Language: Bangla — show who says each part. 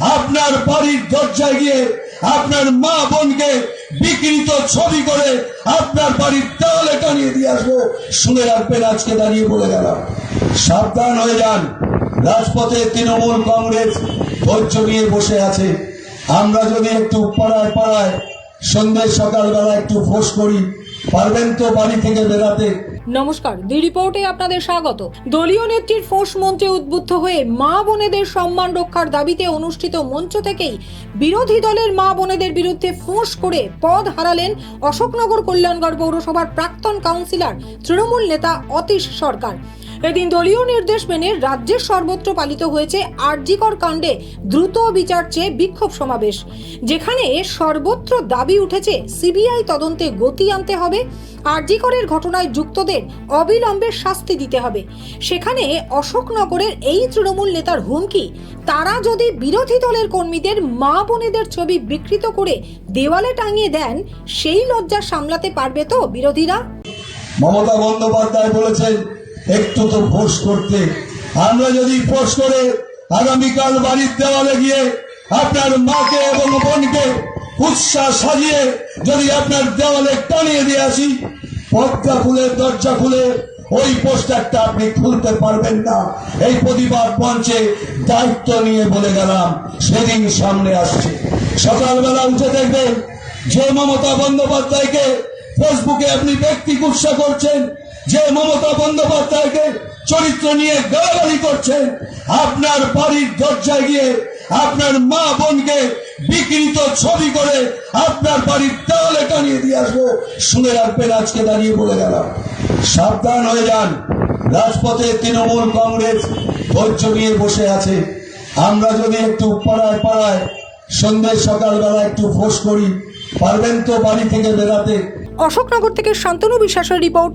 Speaker 1: আপনার বাড়ির দরজায় গিয়ে আপনার মা বোনকে বিকৃত ছবি করে আপনার বাড়ির দেওয়ালে টানিয়ে দিয়ে আসব। শুনে রাখবেন, আজকে দাঁড়িয়ে বলে গেলাম। সাবধান হয়ে যান। রাজপথে তৃণমূল কংগ্রেস ধৈর্য নিয়ে বসে আছে। আমরা যদি একটু পাড়ায় পাড়ায় সন্ধ্যে সকালবেলা একটু ফোঁস করি পারবেন তো বাড়ি থেকে বেরাতে
Speaker 2: নমস্কার দি রিপোর্টে আপনাদের স্বাগত। দলীয় নেত্রীর ফোর্স মঞ্চে উদ্বুদ্ধ হয়ে মা বোনেদের সম্মান রক্ষার দাবিতে অনুষ্ঠিত মঞ্চ থেকেই বিরোধী দলের মা বোনেদের বিরুদ্ধে ফোঁস করে পদ হারালেন অশোকনগর কল্যাণগড় পৌরসভার প্রাক্তন কাউন্সিলর, তৃণমূল নেতা অতীশ সরকার। এদিন দলীয় নির্দেশ মেনে রাজ্যের সর্বত্র পালিত হয়েছে আরজিকর কাণ্ডে দ্রুত বিচার চেয়ে বিক্ষোভ সমাবেশ, যেখানে সর্বত্র দাবি উঠেছে সিবিআই তদন্তে গতি আনতে হবে, আরজিকরের ঘটনায় যুক্তদের অবিলম্বে শাস্তি দিতে হবে। সেখানে অশোকনগরের এই তৃণমূল নেতার হুমকি, তারা যদি বিরোধী দলের কর্মীদের মা বোনেদের ছবি বিকৃত করে দেওয়ালে টাঙিয়ে দেন, সেই লজ্জা সামলাতে পারবে তো বিরোধীরা?
Speaker 1: মমতা বন্দ্যোপাধ্যায় বলেছেন একটু তো ফোর্স করতে। আমরা যদি ফোর্স করে, আগামীকাল বাড়ির দেওয়ালে গিয়ে আপনার মাকে এবং বোনকে উৎসাহ সাজিয়ে যদি আপনার দেওয়ালে টানিয়ে দিয়ে আসি পর্দা খুলে দরজা খুলে ওই পোস্টারটা আপনি খুলতে পারবেন না। এই প্রতিবাদ মঞ্চে দায়িত্ব নিয়ে বলে গেলাম, সেদিন সামনে আসছে। সকালবেলা উঠে দেখবেন যে মমতা বন্দ্যোপাধ্যায়কে ফেসবুকে আপনি ব্যক্তি গুৎসা করছেন যে মমতা বন্দ্যোপাধ্যায়কে চরিত্র নিয়ে গালাগালি করছেন, আপনার বাড়ির দরজায় গিয়ে আপনার মা বোনকে বিকৃত ছবি করে আপনার বাড়ির দেওয়ালে টানিয়ে দিয়ে আসব। শুনে রাখবেন, আজকে দাঁড়িয়ে বলে গেলাম। সাবধান হয়ে যান। রাজপথে তৃণমূল কংগ্রেস ধৈর্য নিয়ে বসে আছে। আমরা যদি একটু পাড়ায় পাড়ায় সন্ধ্যে সকালবেলা একটু ফোঁস করি, পারবেন তো বাড়ি থেকে বেরাতে?
Speaker 2: অশোকনগর থেকে শান্তনু বিশ্বাসের রিপোর্ট